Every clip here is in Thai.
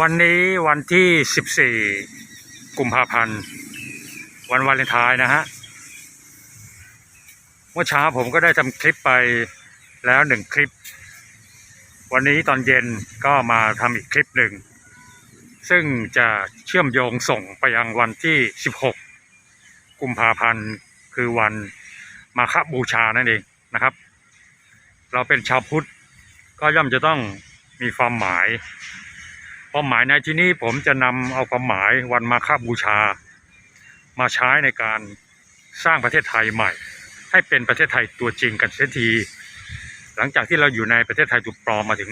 วันนี้วันที่ 14 กุมภาพันธ์ วันวาเลนไทน์นะฮะ เมื่อเช้าผมก็ได้ทำคลิปไปแล้วหนึ่งคลิป วันนี้ตอนเย็นก็มาทำอีกคลิปหนึ่ง ซึ่งจะเชื่อมโยงส่งไปยังวันที่ 16 กุมภาพันธ์คือวันมาฆบูชานั่นเองนะครับ เราเป็นชาวพุทธก็ย่อมจะต้องมีความหมาย ความหมายในที่นี้ผมจะนำเอาความหมายวันมาฆบูชา มาใช้ในการสร้างประเทศไทยใหม่ ให้เป็นประเทศไทยตัวจริงกันเสียที หลังจากที่เราอยู่ในประเทศไทยถูกปลอมมาถึง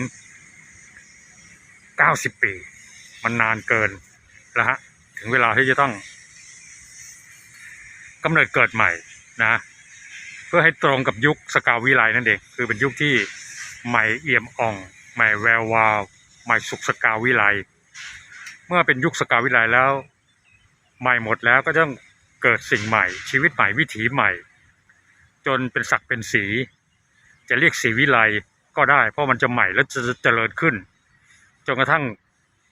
90 ปี มันนานเกินแล้วฮะถึงเวลาที่จะต้องกำเนิดเกิดใหม่นะเพื่อให้ตรงกับยุคสกาวิไลนั่นเอง คือเป็นยุคที่ใหม่เอี่ยมอ่อง ใหม่แวววาว ใหม่สุขสกาวิไลเมื่อเป็นยุคสกาวิไลแล้ว ใหม่หมดแล้วก็ต้องเกิดสิ่งใหม่ ชีวิตใหม่วิถีใหม่ จนเป็นศักดิ์เป็นสี จะเรียกสีวิไลก็ได้ เพราะมันจะใหม่และจะเจริญขึ้นจนกระทั่ง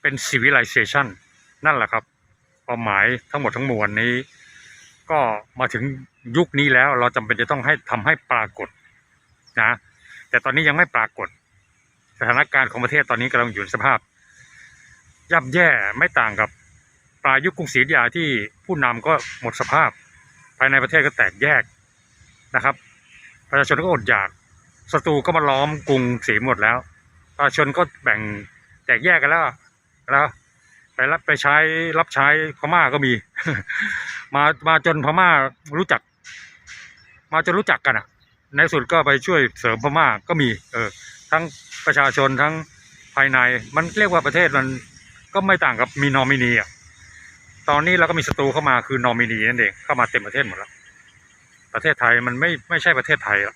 เป็นสีวิไลเซชันนั่นแหละครับความหมายทั้งหมดทั้งมวลนี้ ก็มาถึงยุคนี้แล้วเราจำเป็นจะต้องให้ทำให้ปรากฏนะแต่ตอนนี้ยังไม่ปรากฏ สถานการณ์ของประเทศตอนนี้กำลังอยู่ในสภาพย่ำแย่ไม่ต่างกับปลายยุคกรุงศรีอยุธยาที่ผู้นำก็หมดสภาพ ภายในประเทศก็แตกแยกนะครับ ประชาชนก็อดอยากศัตรูก็มาล้อมกรุงศรีหมดแล้ว ประชาชนก็แบ่งแตกแยกกันแล้วแล้วไปรับไปใช้รับใช้พม่าก็มี มามาจนพม่ารู้จัก มาจนรู้จักกันอะในสุดก็ไปช่วยเสริมพม่าก็มี เออ ทั้ง ประชาชนทั้งภายใน มันเรียกว่าประเทศมันก็ไม่ต่างกับมีนอมินีอะตอนนี้เราก็มีศัตรูเข้ามาคือนอมินีนั่นเองเข้ามาเต็มประเทศหมดแล้วประเทศไทยมันไม่ไม่ใช่ประเทศไทยหรอก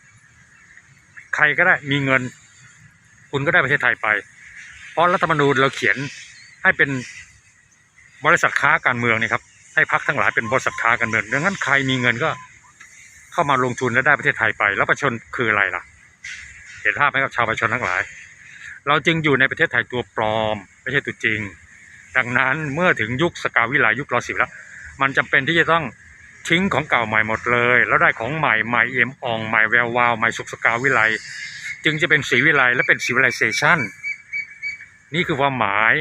ใครก็ได้มีเงิน คุณก็ได้ประเทศไทยไป เพราะรัฐธรรมนูญเราเขียนให้เป็นบริษัทค้าการเมืองนี่ครับให้พักทั้งหลายเป็นบริษัทค้าการเมืองดังนั้นใครมีเงินก็เข้ามาลงทุนและได้ประเทศไทยไป แล้วประชาชนคืออะไรล่ะ เห็นภาพไหมครับชาวประชาชนทั้งหลาย เราจึงอยู่ในประเทศไทยตัวปลอม ไม่ใช่ตัวจริง ดังนั้นเมื่อถึงยุคสกาวิไลยุครอสิบแล้ว มันจำเป็นที่จะต้องทิ้งของเก่าใหม่หมดเลย แล้วได้ของใหม่ใหม่เอี่ยมอ่องใหม่แวววาวใหม่สุขสกาวิไลจึงจะเป็นสีวิไลและเป็นสีวิไลเซชันนี่คือความหมาย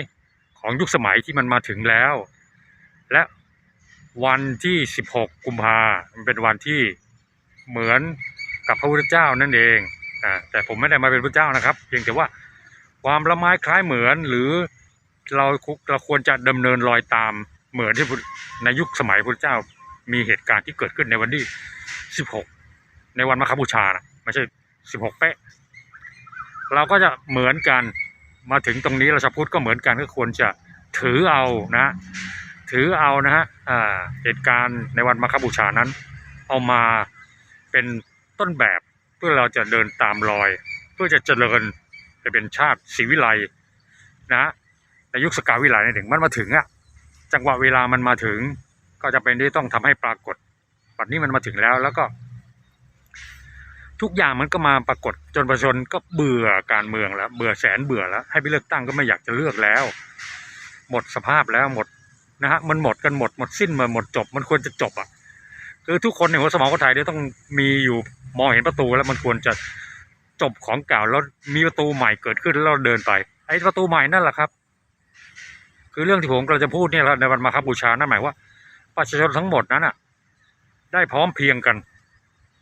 ของยุคสมัยที่มันมาถึงแล้ว และวันที่ 16 กุมภามันเป็นวันที่เหมือนกับพระพุทธเจ้านั่นเอง อ่าแต่ผมไม่ได้มาเป็นพระเจ้านะครับ เพียงแต่ว่าความละไม้คล้ายเหมือนหรือเราคุเราควรจะดำเนินรอยตามเหมือนที่ในยุคสมัยพระเจ้ามีเหตุการณ์ที่เกิดขึ้นในวันที่ 16 ในวันมาฆบูชานะไม่ใช่ 16 เป๊ะ เราก็จะเหมือนกันมาถึงตรงนี้เราชาวพุทธก็เหมือนกันก็ควรจะถือเอานะ ถือเอานะฮะเหตุการณ์ในวันมาฆบูชานั้น เอามาเป็นต้นแบบ พื่อเราจะเดินตามรอย เพื่อจะเจริญไปเป็นชาติศรีวิไลนะในยุคสกาวิไลนี่ถึงมันมาถึงอะจังหวะเวลามันมาถึง ก็จะเป็นที่ต้องทำให้ปรากฏปัจนี้มันมาถึงแล้วแล้วก็ ทุกอย่างมันก็มาปรากฏจนประชาชนก็เบื่อการเมืองแล้ว เบื่อแสนเบื่อแล้ว ให้ไปเลือกตั้งก็ไม่อยากจะเลือกแล้ว หมดสภาพแล้วหมดนะฮะมันหมดกันหมดหมดสิ้นมาหมดจบ มันควรจะจบอะคือทุกคนในหัวสมองคนไทยเนี่ยต้องมีอยู่ มองเห็นประตูแล้วมันควรจะจบของเก่าแล้วมีประตูใหม่เกิดขึ้นแล้วเราเดินไป ไอ้ประตูใหม่นั่นแหละครับ คือเรื่องที่ผมกำลังจะพูดเนี่ยในวันมาคบูชานั่นหมายว่าประชาชนทั้งหมดนั้นอะ ได้พร้อมเพียงกัน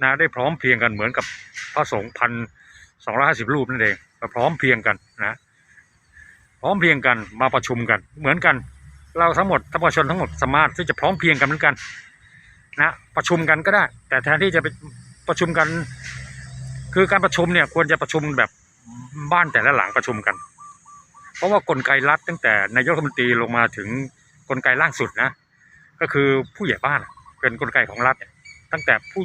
นะได้พร้อมเพียงกันเหมือนกับพระสงฆ์พันสองร้อยห้าสิบรูปนั่นเองพร้อมเพียงกันนะพร้อมเพียงกันมาประชุมกัน เหมือนกัน เราทั้งหมดทั้งประชาชนทั้งหมดสามารถที่จะพร้อมเพียงกันเหมือนกัน นะประชุมกันก็ได้ แต่แทนที่จะไป ประชุมกัน คือการประชุมเนี่ยควรจะประชุมแบบบ้านแต่ละหลังประชุมกัน เพราะว่ากลไกรัฐตั้งแต่นายกรัฐมนตรีลงมาถึงกลไกล่างสุดนะ ก็คือผู้ใหญ่บ้านเป็นกลไกของรัฐตั้งแต่ผู้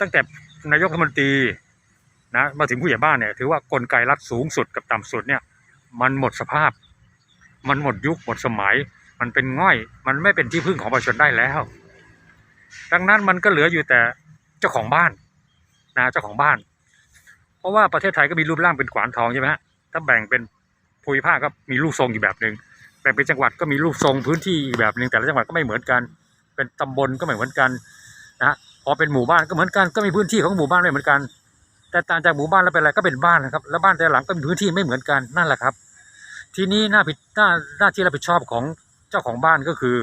ตั้งแต่นายกรัฐมนตรีนะมาถึงผู้ใหญ่บ้านเนี่ยถือว่ากลไกรัฐสูงสุดกับต่ำสุดเนี่ย มันหมดสภาพ มันหมดยุคหมดสมัย มันเป็นง่อย มันไม่เป็นที่พึ่งของประชาชนได้แล้ว ดังนั้นมันก็เหลืออยู่แต่ เจ้าของบ้านนะเจ้าของบ้าน เพราะว่าประเทศไทยก็มีรูปร่างเป็นขวานทองใช่ไหมฮะถ้าแบ่งเป็นภูมิภาคก็มีรูปทรงอีกแบบหนึ่งแบ่งเป็นจังหวัดก็มีรูปทรงพื้นที่อีกแบบหนึ่งแต่ละจังหวัดก็ไม่เหมือนกัน เป็นตำบลก็ไม่เหมือนกันนะฮะพอเป็นหมู่บ้านก็เหมือนกันก็มีพื้นที่ของหมู่บ้านไม่เหมือนกัน แต่ต่างจากหมู่บ้านแล้วเป็นอะไรก็เป็นบ้านนะครับแล้วบ้านแต่หลังก็มีพื้นที่ไม่เหมือนกันนั่นแหละครับ ทีนี้หน้าผิดหน้าหน้าที่รับผิดชอบของเจ้าของบ้านก็คือ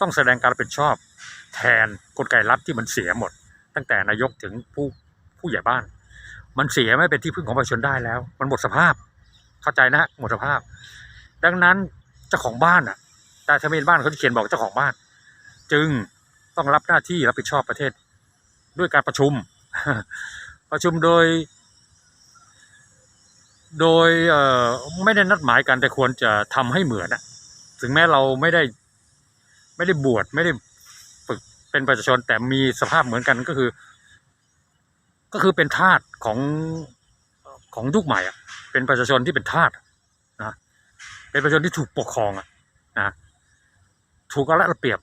ต้องแสดงการรับผิดชอบ แทนกลไกรัฐที่มันเสียหมด ตั้งแต่นายกถึงผู้ผู้ใหญ่บ้าน มันเสียไม่เป็นที่พึ่งของประชาชนได้แล้ว มันหมดสภาพ เข้าใจนะหมดสภาพ ดังนั้นเจ้าของบ้านอะแต่ทะเบียนบ้านเขาจะเขียนบอกเจ้าของบ้าน จึงต้องรับหน้าที่รับผิดชอบประเทศ ด้วยการประชุม ประชุมโดย โดยเออไม่ได้นัดหมายกันแต่ควรจะทำให้เหมือนอะถึงแม้เราไม่ได้ ไม่ได้บวชไม่ได้ เป็นประชาชนแต่มีสภาพเหมือนกันก็คือ ก็คือเป็นทาสของของยุคใหม่อะ เป็นประชาชนที่เป็นทาสนะเป็นประชาชนที่ถูกปกครองอะนะถูกเอาละระเบียบ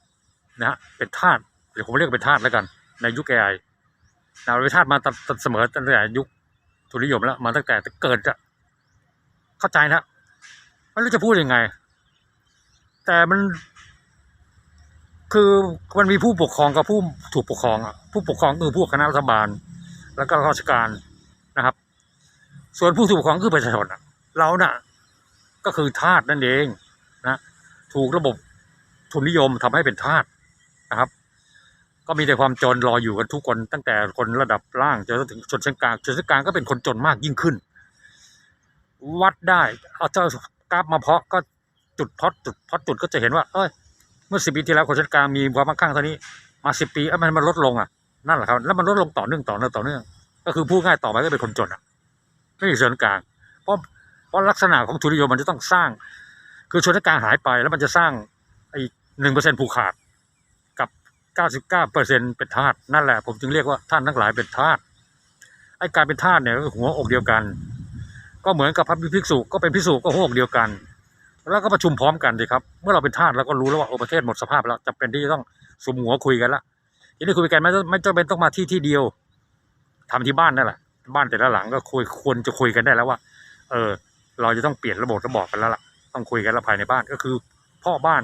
นะฮะเป็นทาสเดี๋ยวผมเรียกเป็นทาสแล้วกัน ในยุคแอไอนะเป็นทาสมาตตเสมอตั้งแต่ยุคทุนนิยมแล้วมาตั้งแต่เกิดอะเข้าใจนะไม่รู้จะพูดยังไง แต่มัน คือมันมีผู้ปกครองกับผู้ถูกปกครองอะผู้ปกครองคือผู้คณะรัฐบาล แล้วก็ราชการนะครับ ส่วนผู้ถูกปกครองคือประชาชนอะเราน่ะ ก็คือทาสนั่นเองนะถูกระบบทุนนิยมทำให้เป็นทาสนะครับ ก็มีแต่ความจนรออยู่กันทุกคนตั้งแต่คนระดับล่างจนถึงชนชั้นกลางชนชั้นกลางก็เป็นคนจนมากยิ่งขึ้น วัดได้เอาเจ้ากราฟมาเพาะก็จุดพอดจุดพอดจุดก็จะเห็นว่า เอ้ย มื่อสิบปีที่แล้วคนชั้นกลางมีความมั่งคั่งเท่านี้มาสิบปีเอ้ยมันมันลดลงอะนั่นแหละครับแล้วมันลดลงต่อเนื่องต่อเนื่องต่อเนื่อง ก็คือพูดง่ายต่อไปก็เป็นคนจนอะไม่มีชนชั้นกลางเพราะเพราะลักษณะของทุนนิยมมันจะต้องสร้าง คือชนชั้นกลางหายไปแล้วมันจะสร้างไอ้หนึ่งเปอร์เซ็นผูกขาดกับเก้าสิบเก้าเปอร์เซ็นเป็นทาสนั่นแหละผมจึงเรียกว่าท่านทั้งหลายเป็นทาสไอ้การเป็นทาสเนี่ยก็หัวอกเดียวกัน ก็เหมือนกับพระภิกษุก็เป็นภิกษุก็หัวอกเดียวกัน แล้วก็ประชุมพร้อมกันสิครับ เมื่อเราเป็นทาสเราก็รู้แล้วว่าโอ้ประเทศหมดสภาพแล้วจำเป็นที่จะต้องสมหัวคุยกันละทีนี้คุยกันไม่ไม่จำเป็นต้องมาที่ที่เดียวทำที่บ้านนั่นแหละบ้านแต่ละหลังก็คุยควรจะคุยกันได้แล้วว่า เออ เราจะต้องเปลี่ยนระบบระบอบกันแล้วล่ะต้องคุยกันล้วภายในบ้านก็คือ พ่อบ้าน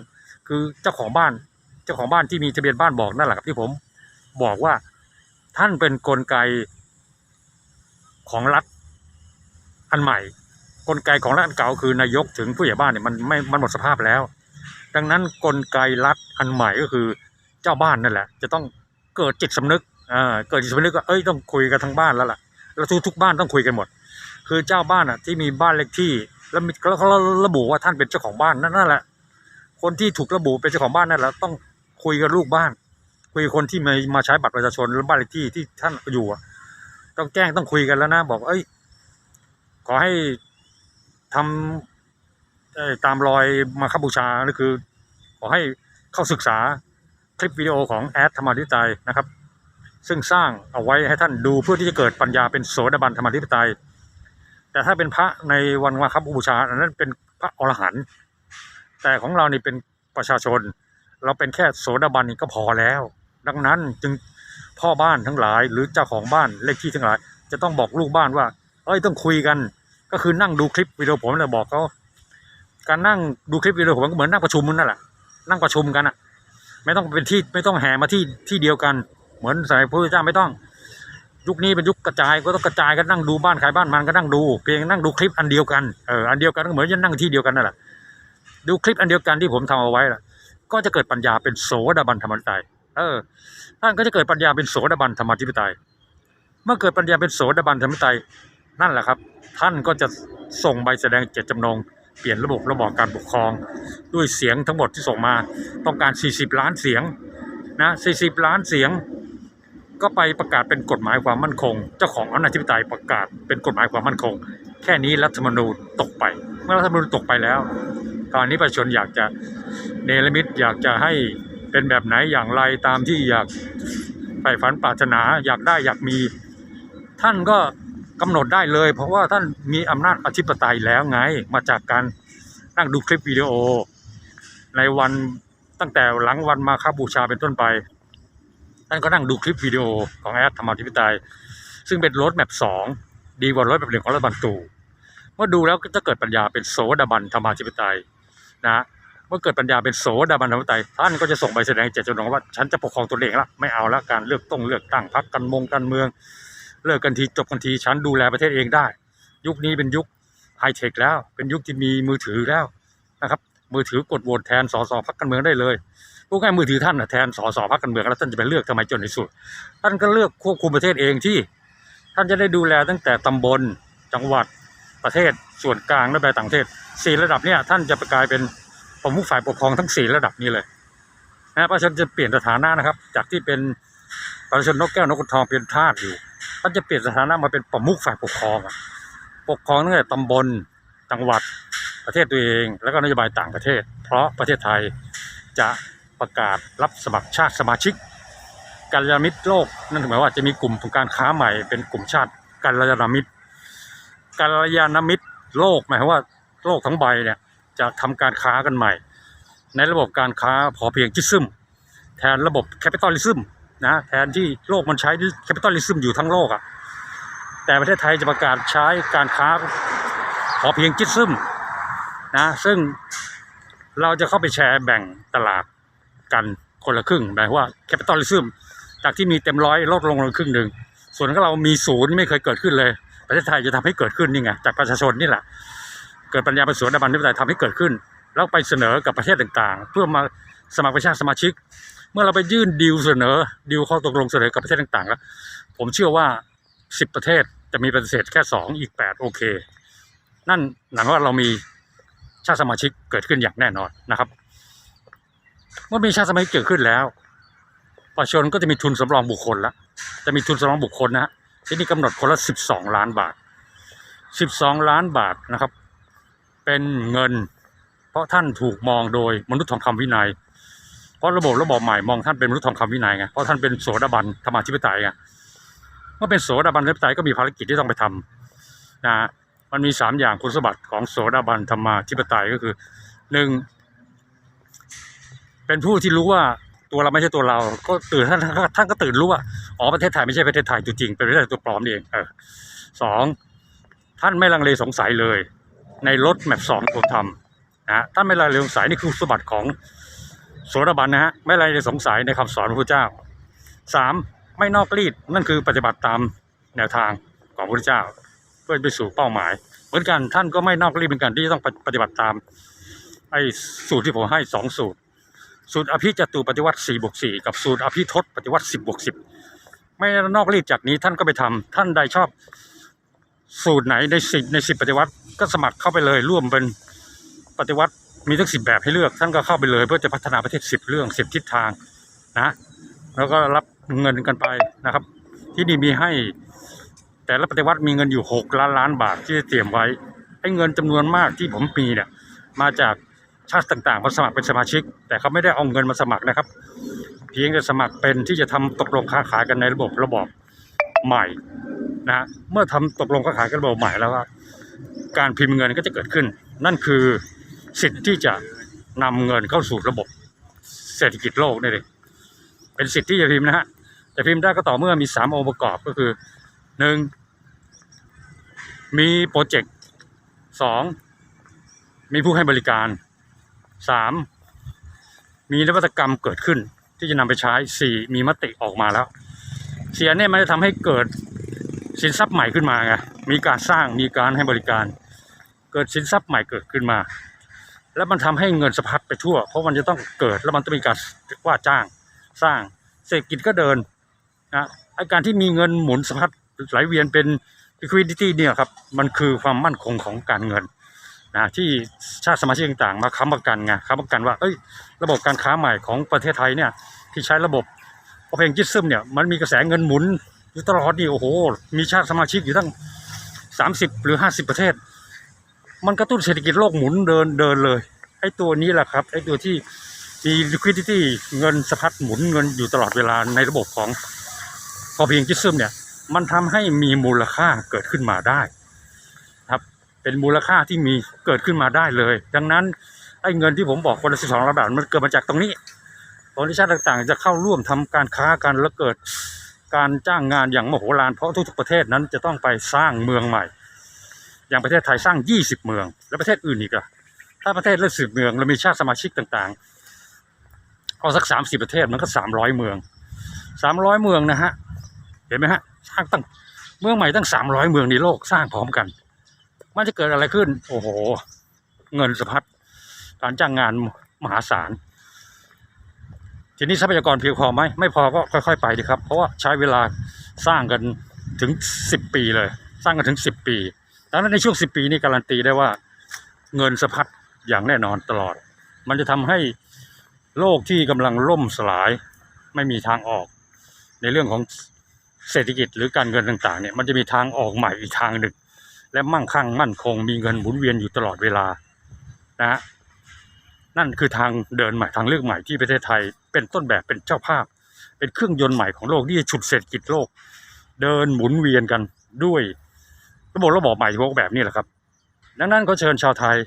คือเจ้าของบ้าน เจ้าของบ้านที่มีทะเบียนบ้านบอกนั่นแหละครับที่ผมบอกว่าท่านเป็นกลไกของรัฐอันใหม่ กลไกของรัฐเก่าคือนายกถึงผู้ใหญ่บ้านเนี่ยมันไม่มันหมดสภาพแล้ว ดังนั้นกลไกรัฐอันใหม่ก็คือเจ้าบ้านนั่นแหละ จะต้องเกิดจิตสำนึกอ่าเกิดจิตสำนึกก็เอ้ยต้องคุยกันทั้งบ้านแล้วล่ะแล้วทุกทุกบ้านต้องคุยกันหมด คือเจ้าบ้านอะที่มีบ้านเลขที่แล้วมีแล้วเขาระบุว่าท่านเป็นเจ้าของบ้านนั่นนั่นแหละ คนที่ถูกระบุเป็นเจ้าของบ้านนั่นแหละต้องคุยกับลูกบ้าน คุยกับคนที่มามาใช้บัตรประชาชนหรือบ้านเลขที่ที่ท่านอยู่ต้องแจ้งต้องคุยกันแล้วนะ บอกเอ้ยขอให้ ทำตามรอยมาคบูชานี่คือ ขอให้เข้าศึกษาคลิปวิดีโอของแอดธรรมาธิปไตยนะครับ ซึ่งสร้างเอาไว้ให้ท่านดูเพื่อที่จะเกิดปัญญาเป็นโสดาบันธรรมาธิปไตย แต่ถ้าเป็นพระในวันมาคบูชาอันนั้นเป็นพระอรหันต์แต่ของเรานี่เป็นประชาชน เราเป็นแค่โสดาบันนี่ก็พอแล้ว ดังนั้นจึงพ่อบ้านทั้งหลาย หรือเจ้าของบ้านเลขที่ทั้งหลาย จะต้องบอกลูกบ้านว่าเอ้ยต้องคุยกัน ก็คือนั่งดูคลิปวิดีโอผมเลยบอกเขาการนั่งดูคลิปวิดีโอผมก็เหมือนนั่งประชุมนั่นแหละนั่งประชุมกันอะไม่ต้องเป็นที่ไม่ต้องแห่มาที่ที่เดียวกัน เหมือนสมัยพระพุทธเจ้าไม่ต้อง ยุคนี้เป็นยุคกระจายก็ต้องกระจายกันนั่งดูบ้านใครบ้านมันก็นั่งดูเพียงนั่งดูคลิปอันเดียวกันเอออันเดียวกันก็เหมือนจะนั่งที่เดียวกันนั่นแหละดูคลิปอันเดียวกันที่ผมทำเอาไว้ล่ะ ก็จะเกิดปัญญาเป็นโสดาบันธรรมธิปไตยเออท่านก็จะเกิดปัญญาเป็นโสดาบันธรรมธิปไตย เมื่อเกิดปัญญาเป็นโสดาบันธรรมธิปไตย นั่นแหละครับ ท่านก็จะส่งใบแสดงเจตจำนง เปลี่ยนระบบระบอบการปกครอง ด้วยเสียงทั้งหมดที่ส่งมา ต้องการ 40 ล้านเสียงนะ40 ล้านเสียง ก็ไปประกาศเป็นกฎหมายความมั่นคง เจ้าของอำนาจธิปไตยประกาศเป็นกฎหมายความมั่นคง แค่นี้รัฐธรรมนูญตกไป เมื่อรัฐธรรมนูญตกไปแล้ว ตอนนี้ประชาชนอยากจะเนรมิตอยากจะให้เป็นแบบไหนอย่างไรตามที่อยากใฝ่ฝันปรารถนาอยากได้อยากมี ท่านก็ กำหนดได้เลย เพราะว่าท่านมีอำนาจอธิปไตยแล้วไง มาจากการนั่งดูคลิปวิดีโอ ในวันตั้งแต่หลังวันมาคาบูชาเป็นต้นไป ท่านก็นั่งดูคลิปวิดีโอของแอดธรรมาธิปไตย ซึ่งเป็นรถแมพสองดีกว่ารถแบบหนึ่งของรัฐบาลตู่มื่อดูแล้วก็จะเกิดปัญญาเป็นโสดาบันธรรมาธิปไตยนะเมื่อเกิดปัญญาเป็นโสดาบันธรรมาธิปไตยท่านก็จะส่งไปแสดงเจตจำนงว่า ฉันจะปกครองตัวเองละไม่เอาละการเลือกต้องเลือกตั้งพรรคการเมองการเมือง เลิกกันทีจบกันทีฉันดูแลประเทศเองได้ ยุคนี้เป็นยุคไฮเทคแล้ว เป็นยุคที่มีมือถือแล้วนะครับมือถือกดโหวตแทนสสพรรคการเมืองได้เลยพูดง่ายมือถือท่านนะแทนสสพรรคการเมืองแล้วท่านจะไปเลือกทำไมจนที่สุด ท่านก็เลือกควบคุมประเทศเองที่ ท่านจะได้ดูแลตั้งแต่ตำบลจังหวัดประเทศส่วนกลางและไปต่างประเทศสี่ระดับเนี่ยท่านจะกลายเป็นประมุขฝ่ายปกครองทั้งสี่ระดับนี้เลยนะปราะชาชนจะเปลี่ยนสถานะนะครับ จากที่เป็น ประชาชนนกแก้วนกขุนทองเป็นทาสอยู่ท่านจะเปลี่ยนสถานะมาเป็นประมุขฝ่ายปกครองปกครองตั้งแต่ตำบลจังหวัดประเทศตัวเอง แล้วก็นโยบายต่างประเทศ เพราะประเทศไทยจะประกาศรับสมัครชาติสมาชิกกัลยาณมิตรโลก นั่นหมายว่าจะมีกลุ่มของการค้าใหม่เป็นกลุ่มชาติกัลยาณมิตรกัลยาณมิตรโลกหมายความว่าโลกทั้งใบเนี่ยจะทำการค้ากันใหม่ ในระบบการค้าพอเพียงจิซึมแทนระบบแคปิตอลิซึม นะแทนที่โลกมันใช้แคปิตอลิซึมอยู่ทั้งโลกอะ่ะแต่ประเทศไทยจะประกาศใช้การค้าพอเพียงจิตซึมนะซึ่งเราจะเข้าไปแชร์แบ่งตลาดกันคนละครึ่งหมายว่าแคปิตอลิซึมจากที่มีเต็มร้อยลดลงลงครึ่งหนึ่งส่วนของเรามีศูนย์ไม่เคยเกิดขึ้นเลย ประเทศไทยจะทำให้เกิดขึ้นนี่ไงจากประชาชนนี่แหละเกิดปัญญาป็นสวนดับันที่ประเทศทำให้เกิดขึ้น แล้วไปเสนอกับประเทศต่างๆ เพื่อมา สมัครประชาสมาชิก เมื่อเราไปยื่นดีลเสนอดีลข้อตกลงเสนอกับประเทศต่างๆ แล้ว ผมเชื่อว่าสิบประเทศจะมีปฏิเสธแค่สองอีกแปดโอเค นั่นหนังว่าเรามีชาติสมาชิกเกิดขึ้นอย่างแน่นอนนะครับ เมื่อมีชาติสมัยเกิดขึ้นแล้วประชาชนก็จะมีทุนสำรองบุคคลละจะมีทุนสำรองบุคคลนะฮะที่นี่กำหนดคนละสิบสองล้านบาทสิบสองล้านบาทนะครับ เป็นเงิน เพราะท่านถูกมองโดยมนุษย์ทองคำวินัย เพราะระบบระบอบใหม่มองท่านเป็นมนุษย์ทองคำวินัยไงเพราะท่านเป็นโสดาบันธรรมาธิปไตยไงเมื่อเป็นโสดาบันธรรมชิปไตยก็มีภารกิจที่ต้องไปทำนะมันมีสามอย่างคุณสมบัติของโสดาบันธรรมาธิปไตยก็คือหนึ่งเป็นผู้ที่รู้ว่าตัวเราไม่ใช่ตัวเรา ก็ตื่นท่านท่านก็ตื่นรู้ว่าอ๋อประเทศไทยไม่ใช่ประเทศไทยตัวจริงเป็นประเทศตัวปลอมเองเออสองท่านไม่ลังเลสงสัยเลย ในรถแมพสองตัวทำนะฮะท่านไม่ลังเลสงสัยนี่คือสมบัติของ โสดาบันนะฮะไม่ลังเลสงสัยในคำสอนพระพุทธเจ้าสามไม่นอกรีดนั่นคือปฏิบัติตามแนวทางของพระพุทธเจ้า เพื่อไปสู่เป้าหมาย เหมือนกันท่านก็ไม่นอกรีดเหมือนกันที่ต้องปฏิบัติตามไอ้สูตรที่ผมให้สองสูตร สูตรอภิจตุปฏิวัติ4บวก4กับสูตรอภิทศปฏิวัติ 10บวก10 ไม่นอกรีดจากนี้ท่านก็ไปทำท่านใดชอบสูตรไหนในสิในสิบปฏิวัติก็สมัครเข้าไปเลยร่วมเป็นปฏิวัติ มีทั้งสิบแบบให้เลือกท่านก็เข้าไปเลยเพื่อจะพัฒนาประเทศสิบเรื่องสิบทิศทางนะแล้วก็รับเงินกันไปนะครับ ที่นี่มีให้ แต่ละปฏิวัติมีเงินอยู่หกล้านล้านบาทที่จะเตรียมไว้ไอ้เงินจำนวนมากที่ผมมีเนี่ยมาจากชาติต่างๆมาสมัครเป็นสมาชิก แต่เขาไม่ได้เอาเงินมาสมัครนะครับ เพียงแต่สมัครเป็นที่จะทำตกลงค้าขายกันในระบบระบอบใหม่นะฮะเมื่อทำตกลงค้าขายกันระบบใหม่แล้ว การพิมพ์เงินก็จะเกิดขึ้น นั่นคือ สิทธิ์ที่จะนำเงินเข้าสู่ระบบเศรษฐกิจโลกนี่เลยเป็นสิทธิ์ที่จะพิมพ์นะฮะจะพิมพ์ได้ก็ต่อเมื่อมีสามองค์ประกอบก็คือหนึ่งมีโปรเจกต์สองมีผู้ให้บริการสามมีนวัตกรรมเกิดขึ้นที่จะนำไปใช้สี่มีมติออกมาแล้ว เสียเนี่ยมันจะทำให้เกิดสินทรัพย์ใหม่ขึ้นมาไงมีการสร้างมีการให้บริการ เกิดสินทรัพย์ใหม่เกิดขึ้นมา แล้วมันทำให้เงินสะพัดไปทั่ว เพราะมันจะต้องเกิดแล้วมันต้องมีการว่าจ้างสร้างเศรษฐกิจก็เดินนะไอการที่มีเงินหมุนสะพัดไหลเวียนเป็น liquidity เนี่ยครับมันคือความมั่นคงของการเงินนะที่ชาติสมาชิกต่างๆ มาค้ำประกันไงค้ำประกันว่าเอ้ยระบบการค้าใหม่ของประเทศไทยเนี่ยที่ใช้ระบบพอเพลงจิตซึมเนี่ยมันมีกระแสเงินหมุนอยู่ตลอดนี่โอ้โห มีชาติสมาชิกอยู่ตั้งสามสิบหรือห้าสิบประเทศ มันกระตุ้นเศรษฐกิจโลกหมุนเดินเดินเลยไอ้ตัวนี้แหละครับไอ้ตัวที่มี liquidity เงินสะพัดหมุนเงินอยู่ตลอดเวลาในระบบของพอเพียงจิซึมเนี่ย มันทำให้มีมูลค่าเกิดขึ้นมาได้ครับเป็นมูลค่าที่มีเกิดขึ้นมาได้เลย ดังนั้นไอ้เงินที่ผมบอกคนละสิบสองล้านบาทมันเกิดมาจากตรงนี้ตอนที่ชาติต่างๆ จะเข้าร่วมทำการค้ากันแล้วเกิดการจ้างงานอย่างมโหฬารเพราะทุกๆประเทศนั้นจะต้องไปสร้างเมืองใหม่ อย่างประเทศไทยสร้าง 20 เมือง แล้วประเทศอื่นอีกอะถ้าประเทศละสิบเมืองเรามีชาติสมาชิกต่างๆเอาสัก 30 ประเทศมันก็ 300 เมือง 300 เมืองนะฮะเห็นไหมฮะสร้างตั้งเมืองใหม่ตั้ง 300 เมืองในโลกสร้างพร้อมกัน มันจะเกิดอะไรขึ้น โอ้โห เงินสะพัดการจ้างงานมหาศาลทีนี้ทรัพยากรเพียงพอไหมไม่พอก็ค่อย ๆ ไปดีครับ เพราะว่าใช้เวลาสร้างกันถึง 10 ปีเลย สร้างกันถึง 10 ปี ดังนั้นในช่วง10ปีนี้การันตีได้ว่าเงินสะพัดอย่างแน่นอนตลอด มันจะทำให้โลกที่กำลังล่มสลายไม่มีทางออก ในเรื่องของเศรษฐกิจหรือการเงินต่างๆเนี่ยมันจะมีทางออกใหม่อีกทางหนึ่งและมั่งคั่งมั่นคงมีเงินหมุนเวียนอยู่ตลอดเวลานะฮะนั่นคือทางเดินใหม่ทางเลือกใหม่ที่ประเทศไทย เป็นต้นแบบเป็นเจ้าภาพ เป็นเครื่องยนต์ใหม่ของโลกที่จะฉุดเศรษฐกิจโลก เดินหมุนเวียนกันด้วย ระบบระบอบใหม่พวกแบบนี้แหละครับ ดังนั้นก็เชิญชาวไทย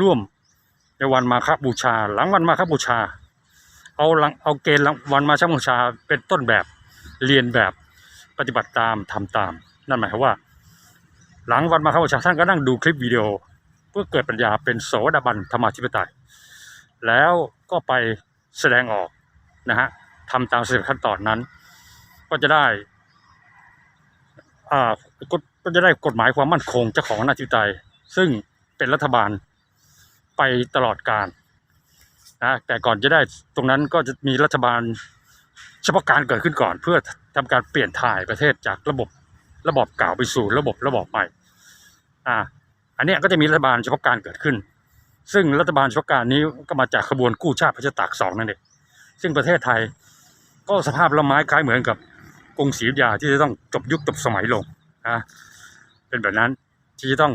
ร่วมในวันมาฆบูชา หลังวันมาฆบูชา เอาหลังเอาเกณฑ์วันมาฆบูชาเป็นต้นแบบเรียนแบบปฏิบัติตามทำตาม นั่นหมายความว่า หลังวันมาฆบูชาท่านก็นั่งดูคลิปวิดีโอ เพื่อเกิดปัญญาเป็นโสดาบันธรรมาธิปไตย แล้วก็ไปแสดงออกนะฮะทำตามสเต็ปขั้นตอนนั้น ก็จะได้อ่าก็ ก็จะได้กฎหมายความมั่นคงเจ้าของอนาธิปไตย ซึ่งเป็นรัฐบาลไปตลอดการนะแต่ก่อนจะได้ตรงนั้นก็จะมีรัฐบาลเฉพาะการเกิดขึ้นก่อน เพื่อทำการเปลี่ยนถ่ายประเทศจากระบบระบบเก่าไปสู่ระบบระบบใหม่อ่าอันนี้ก็จะมีรัฐบาลเฉพาะการเกิดขึ้น ซึ่งรัฐบาลเฉพาะการนี้ก็มาจากขบวนกู้ชาติพระเจ้าตากสองนั่นเองซึ่งประเทศไทยก็สภาพละไม้คล้ายเหมือนกับกรุงศรีอยุธยาที่จะต้องจบยุคจบสมัยลงนะ เป็นแบบนั้นที่จะต้อง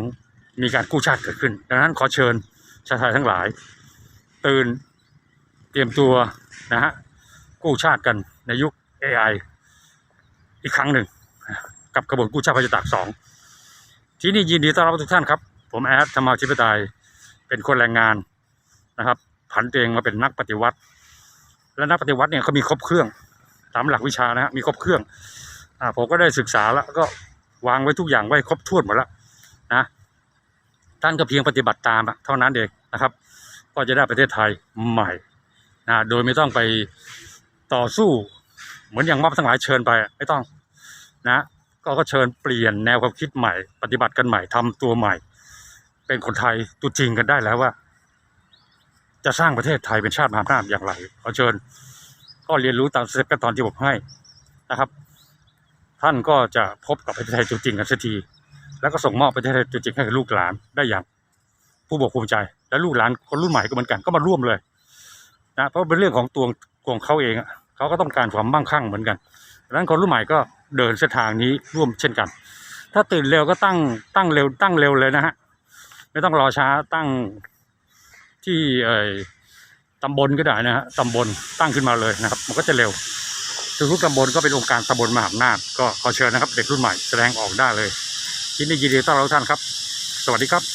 มีการกู้ชาติเกิดขึ้น ดังนั้นขอเชิญชาวไทยทั้งหลาย ตื่นเตรียมตัวนะฮะกู้ชาติกันในยุค AI อีกครั้งหนึ่ง กับกระบวนกู้ชาติพระเจ้าตากสองที่นี่ยินดีต้อนรับทุกท่านครับ ผมแอดธรรมาธิปไตยเป็นคนแรงงานนะครับผันตัวเองมาเป็นนักปฏิวัติ และนักปฏิวัติเนี่ยเขามีครบเครื่องตามหลักวิชานะฮะมีครบเครื่องอ่าผมก็ได้ศึกษาแล้วก็ วางไว้ทุกอย่างไว้ครบถ้วนหมดแล้วนะท่านก็เพียงปฏิบัติตามเท่านั้นเองนะครับ ก็จะได้ประเทศไทยใหม่นะโดยไม่ต้องไปต่อสู้เหมือนอย่างมอบทั้งหลายเชิญไปไม่ต้องนะก็ก็เชิญเปลี่ยนแนวความคิดใหม่ ปฏิบัติกันใหม่ทำตัวใหม่ เป็นคนไทยตัวจริงกันได้แล้วว่า จะสร้างประเทศไทยเป็นชาติมหาอำนาจอย่างไรขอเชิญ ก็เรียนรู้ตามสเต็ปขั้นตอนที่ผมให้นะครับ ท่านก็จะพบกับประเทศไทยจริงๆกันสักที แล้วก็ส่งมอบประเทศไทยจริงให้กับลูกหลานได้อย่างผู้บอกภูมิใจ และลูกหลานคนรุ่นใหม่ก็เหมือนกันก็มาร่วมเลยนะเพราะเป็นเรื่องของตัวของเขาเองเขาก็ต้องการความมั่งคั่งเหมือนกันดังนั้นคนรุ่นใหม่ก็เดินเส้นทางนี้ร่วมเช่นกัน ถ้าตื่นเร็วก็ตั้งตั้งเร็วตั้งเร็วเลยนะฮะไม่ต้องรอช้าตั้งที่เอ่อตำบลก็ได้นะฮะตำบลตั้งขึ้นมาเลยนะครับ มันก็จะเร็ว ทุกๆตำบลก็เป็นองค์การตำบลมหาอำนาจก็ขอเชิญนะครับ เด็กรุ่นใหม่แสดงออกได้เลย ที่นี่ยินดีต้อนรับทุกท่านครับ สวัสดีครับ